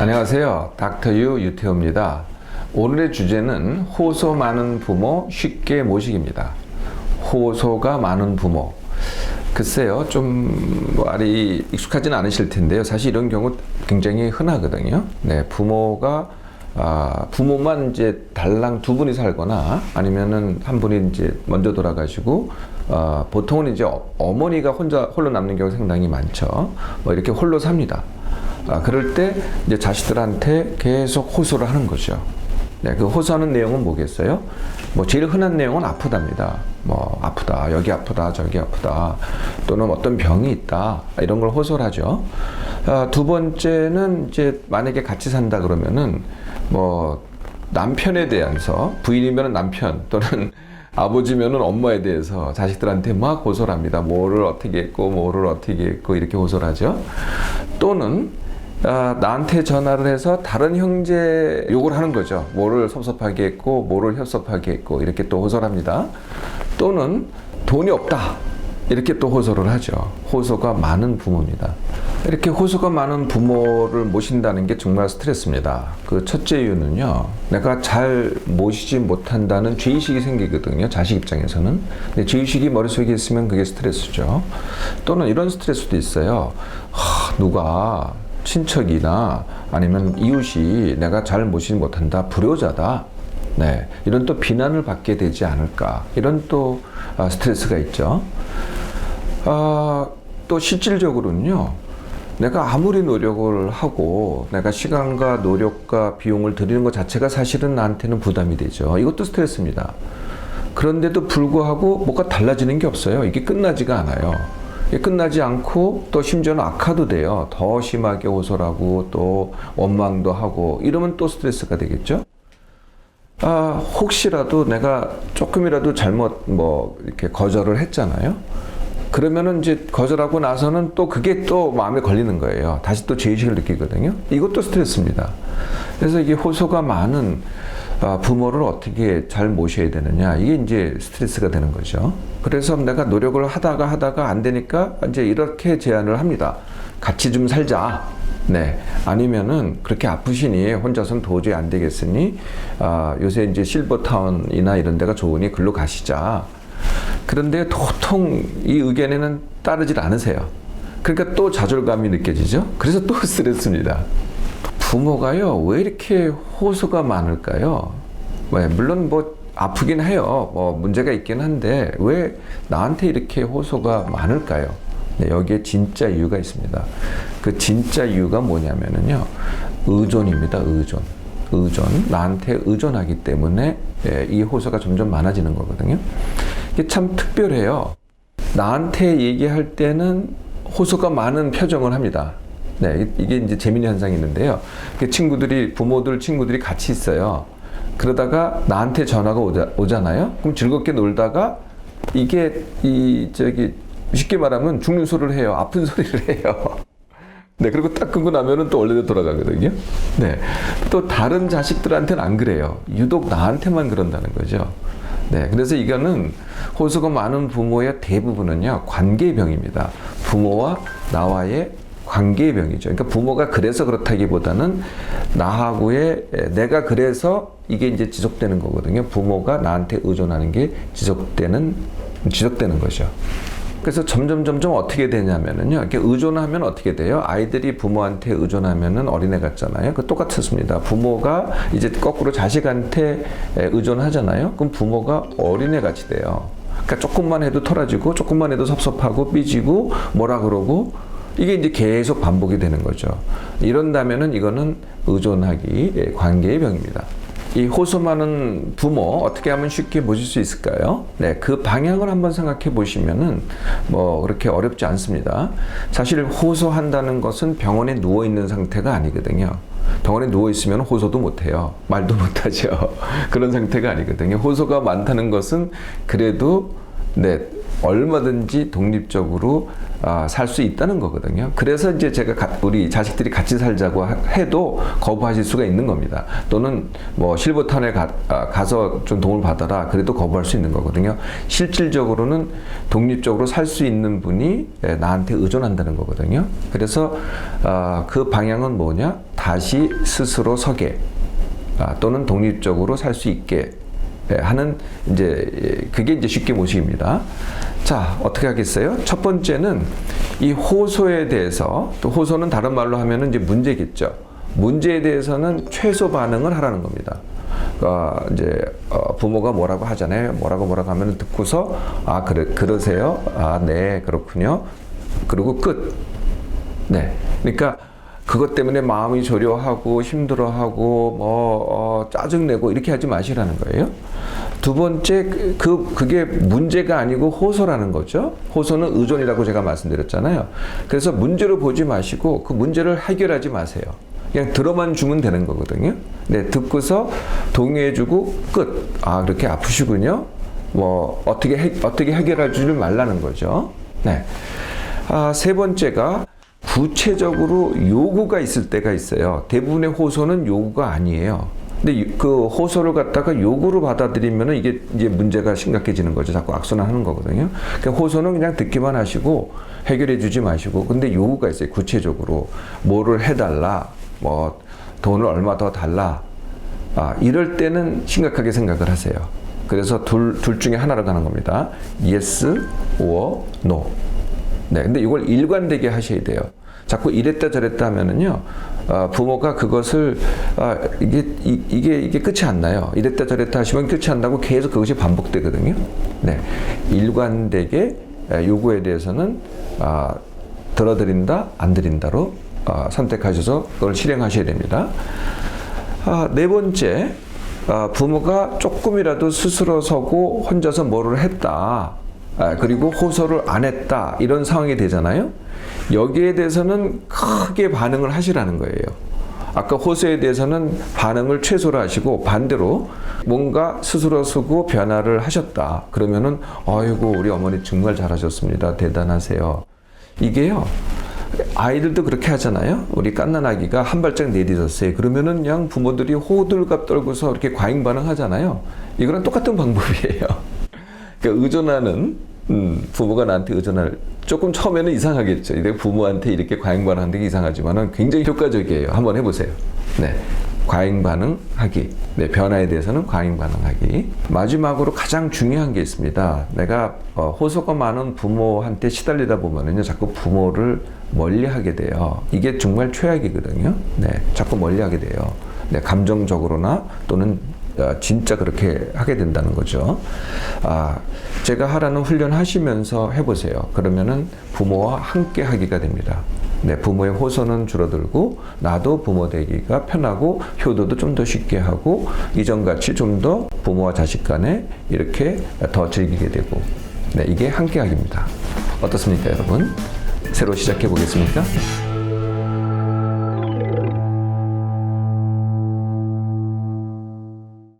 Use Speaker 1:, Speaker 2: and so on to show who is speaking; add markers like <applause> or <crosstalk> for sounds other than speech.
Speaker 1: 안녕하세요. 닥터유 유태호입니다. 오늘의 주제는 호소 많은 부모 쉽게 모시기입니다. 호소가 많은 부모. 글쎄요, 좀 말이 익숙하진 않으실 텐데요. 사실 이런 경우 굉장히 흔하거든요. 네, 부모가 아, 부모만 이제 달랑 두 분이 살거나 아니면은 한 분이 이제 먼저 돌아가시고 아, 보통은 이제 어- 어머니가 혼자 홀로 남는 경우 상당히 많죠. 뭐 이렇게 홀로 삽니다. 아, 그럴 때 이제 자식들한테 계속 호소를 하는 거죠. 네, 그 호소하는 내용은 뭐겠어요? 뭐 제일 흔한 내용은 아프답니다. 뭐 아프다, 여기 아프다, 저기 아프다, 또는 어떤 병이 있다 이런 걸 호소를 하죠. 아, 두 번째는 이제 만약에 같이 산다 그러면은 뭐 남편에 대해서 부인이면 남편 또는 <laughs> 아버지면은 엄마에 대해서 자식들한테 막 호소를 합니다. 뭐를 어떻게 했고, 뭐를 어떻게 했고, 이렇게 호소를 하죠. 또는, 아, 나한테 전화를 해서 다른 형제 욕을 하는 거죠. 뭐를 섭섭하게 했고, 뭐를 협섭하게 했고, 이렇게 또 호소를 합니다. 또는 돈이 없다. 이렇게 또 호소를 하죠. 호소가 많은 부모입니다. 이렇게 호소가 많은 부모를 모신다는 게 정말 스트레스입니다. 그 첫째 이유는요, 내가 잘 모시지 못한다는 죄의식이 생기거든요. 자식 입장에서는. 근데 죄의식이 머릿속에 있으면 그게 스트레스죠. 또는 이런 스트레스도 있어요. 하, 누가 친척이나 아니면 이웃이 내가 잘 모시지 못한다, 불효자다. 네, 이런 또 비난을 받게 되지 않을까. 이런 또 아, 스트레스가 있죠. 아, 또 실질적으로는요. 내가 아무리 노력을 하고 내가 시간과 노력과 비용을 들이는 것 자체가 사실은 나한테는 부담이 되죠. 이것도 스트레스입니다. 그런데도 불구하고 뭐가 달라지는 게 없어요. 이게 끝나지가 않아요. 끝나지 않고 또 심지어는 악화도 돼요. 더 심하게 호소하고 또 원망도 하고 이러면 또 스트레스가 되겠죠. 아, 혹시라도 내가 조금이라도 잘못 뭐 이렇게 거절을 했잖아요. 그러면은 이제 거절하고 나서는 또 그게 또 마음에 걸리는 거예요. 다시 또 죄의식을 느끼거든요. 이것도 스트레스입니다. 그래서 이게 호소가 많은 아, 부모를 어떻게 잘 모셔야 되느냐. 이게 이제 스트레스가 되는 거죠. 그래서 내가 노력을 하다가 하다가 안 되니까 이제 이렇게 제안을 합니다. 같이 좀 살자. 네. 아니면은 그렇게 아프시니 혼자서는 도저히 안 되겠으니 아, 요새 이제 실버타운이나 이런 데가 좋으니 글로 가시자. 그런데 도통 이 의견에는 따르질 않으세요. 그러니까 또 좌절감이 느껴지죠. 그래서 또 <laughs> 스트레스입니다. 부모가요, 왜 이렇게 호소가 많을까요? 왜, 물론 뭐 아프긴 해요. 뭐 문제가 있긴 한데 왜 나한테 이렇게 호소가 많을까요? 네, 여기에 진짜 이유가 있습니다. 그 진짜 이유가 뭐냐면은요, 의존입니다. 의존. 의존. 나한테 의존하기 때문에 예, 이 호소가 점점 많아지는 거거든요. 이게 참 특별해요. 나한테 얘기할 때는 호소가 많은 표정을 합니다. 네, 이- 이게 이제 재미있는 현상이 있는데요. 그 친구들이, 부모들, 친구들이 같이 있어요. 그러다가 나한테 전화가 오자, 오잖아요. 그럼 즐겁게 놀다가 이게 이, 저기, 쉽게 말하면 죽는 소리를 해요. 아픈 소리를 해요. 네, 그리고 딱 끊고 나면은 또 원래대로 돌아가거든요. 네. 또 다른 자식들한테는 안 그래요. 유독 나한테만 그런다는 거죠. 네. 그래서 이거는 호소가 많은 부모의 대부분은요, 관계병입니다. 부모와 나와의 관계병이죠. 그러니까 부모가 그래서 그렇다기보다는 나하고의 내가 그래서 이게 이제 지속되는 거거든요. 부모가 나한테 의존하는 게 지속되는, 지속되는 거죠. 그래서 점점 점점 어떻게 되냐면은요. 이렇게 의존하면 어떻게 돼요? 아이들이 부모한테 의존하면은 어린애 같잖아요. 그 똑같습니다. 부모가 이제 거꾸로 자식한테 에, 의존하잖아요. 그럼 부모가 어린애 같이 돼요. 그러니까 조금만 해도 털어지고 조금만 해도 섭섭하고 삐지고 뭐라 그러고 이게 이제 계속 반복이 되는 거죠. 이런다면은 이거는 의존하기 예, 관계의 병입니다. 이 호소 많은 부모 어떻게 하면 쉽게 모실 수 있을까요? 네, 그 방향을 한번 생각해 보시면은 뭐 그렇게 어렵지 않습니다. 사실 호소한다는 것은 병원에 누워 있는 상태가 아니거든요. 병원에 누워 있으면 호소도 못 해요. 말도 못 하죠. <laughs> 그런 상태가 아니거든요. 호소가 많다는 것은 그래도 네, 얼마든지 독립적으로 아, 살수 있다는 거거든요. 그래서 이제 제가 가- 우리 자식들이 같이 살자고 하- 해도 거부하실 수가 있는 겁니다. 또는 뭐 실버타운에 가, 아, 가서 좀 도움을 받아라. 그래도 거부할 수 있는 거거든요. 실질적으로는 독립적으로 살 수 있는 분이 예, 나한테 의존한다는 거거든요. 그래서 아, 그 방향은 뭐냐? 다시 스스로 서게 아, 또는 독립적으로 살 수 있게 예, 하는 이제 예, 그게 이제 쉽게 모식입니다. 자 어떻게 하겠어요? 첫 번째는 이 호소에 대해서 또 호소는 다른 말로 하면은 이제 문제겠죠. 문제에 대해서는 최소 반응을 하라는 겁니다. 어, 이제 어, 부모가 뭐라고 하잖아요. 뭐라고 뭐라고 하면 듣고서 아 그래 그러세요. 아 네 그렇군요. 그리고 끝. 네. 그러니까 그것 때문에 마음이 조려하고 힘들어하고 뭐 어, 짜증내고 이렇게 하지 마시라는 거예요. 두 번째 그- 그 그게 문제가 아니고 호소라는 거죠. 호소는 의존이라고 제가 말씀드렸잖아요. 그래서 문제로 보지 마시고 그 문제를 해결하지 마세요. 그냥 들어만 주면 되는 거거든요. 네, 듣고서 동의해주고 끝. 아 그렇게 아프시군요. 뭐 어떻게 해, 어떻게 해결해 주지 말라는 거죠. 네. 아, 세 번째가 구체적으로 요구가 있을 때가 있어요. 대부분의 호소는 요구가 아니에요. 근데 이- 그 호소를 갖다가 요구로 받아들이면은 이게 이제 문제가 심각해지는 거죠. 자꾸 악순환하는 거거든요. 그러니까 호소는 그냥 듣기만 하시고 해결해 주지 마시고 근데 요구가 있어요. 구체적으로 뭐를 해달라, 뭐 돈을 얼마 더 달라. 아, 이럴 때는 심각하게 생각을 하세요. 그래서 둘, 둘 중에 하나로 가는 겁니다. yes or no. 네, 근데 이걸 일관되게 하셔야 돼요. 자꾸 이랬다 저랬다 하면은요, 아, 부모가 그것을 아, 이게 이, 이게 이게 끝이 안 나요. 이랬다 저랬다 하시면 끝이 안 나고 계속 그것이 반복되거든요. 네, 일관되게 에, 요구에 대해서는 아, 들어드린다, 안 드린다로 아, 선택하셔서 그걸 실행하셔야 됩니다. 아, 네 번째, 아, 부모가 조금이라도 스스로 서고 혼자서 뭐를 했다. 아, 그리고 호소를 안 했다. 이런 상황이 되잖아요. 여기에 대해서는 크게 반응을 하시라는 거예요. 아까 호소에 대해서는 반응을 최소로 하시고 반대로 뭔가 스스로 쓰고 변화를 하셨다. 그러면은 아이고 우리 어머니 정말 잘하셨습니다. 대단하세요. 이게요. 아이들도 그렇게 하잖아요. 우리 깐난 아기가 한 발짝 내딛었어요. 그러면은 그냥 부모들이 호들갑 떨고서 이렇게 과잉 반응하잖아요. 이거랑 똑같은 방법이에요. <laughs> 그러니까 의존하는 음, 부모가 나한테 의존할 조금 처음에는 이상하겠죠. 내가 부모한테 이렇게 과잉 반응하는 게 이상하지만은 굉장히 효과적이에요. 한번 해보세요. 네. 과잉 반응하기. 네, 변화에 대해서는 과잉 반응하기. 마지막으로 가장 중요한 게 있습니다. 내가 어, 호소가 많은 부모한테 시달리다 보면은요, 자꾸 부모를 멀리 하게 돼요. 이게 정말 최악이거든요. 네, 자꾸 멀리 하게 돼요. 네, 감정적으로나 또는 어, 진짜 그렇게 하게 된다는 거죠. 아, 제가 하라는 훈련 하시면서 해보세요. 그러면은 부모와 함께 하기가 됩니다. 네, 부모의 호소는 줄어들고 나도 부모 되기가 편하고 효도도 좀 더 쉽게 하고 이전같이 좀 더 부모와 자식 간에 이렇게 더 즐기게 되고 네, 이게 함께 하기입니다. 어떻습니까, 여러분? 새로 시작해 보겠습니까?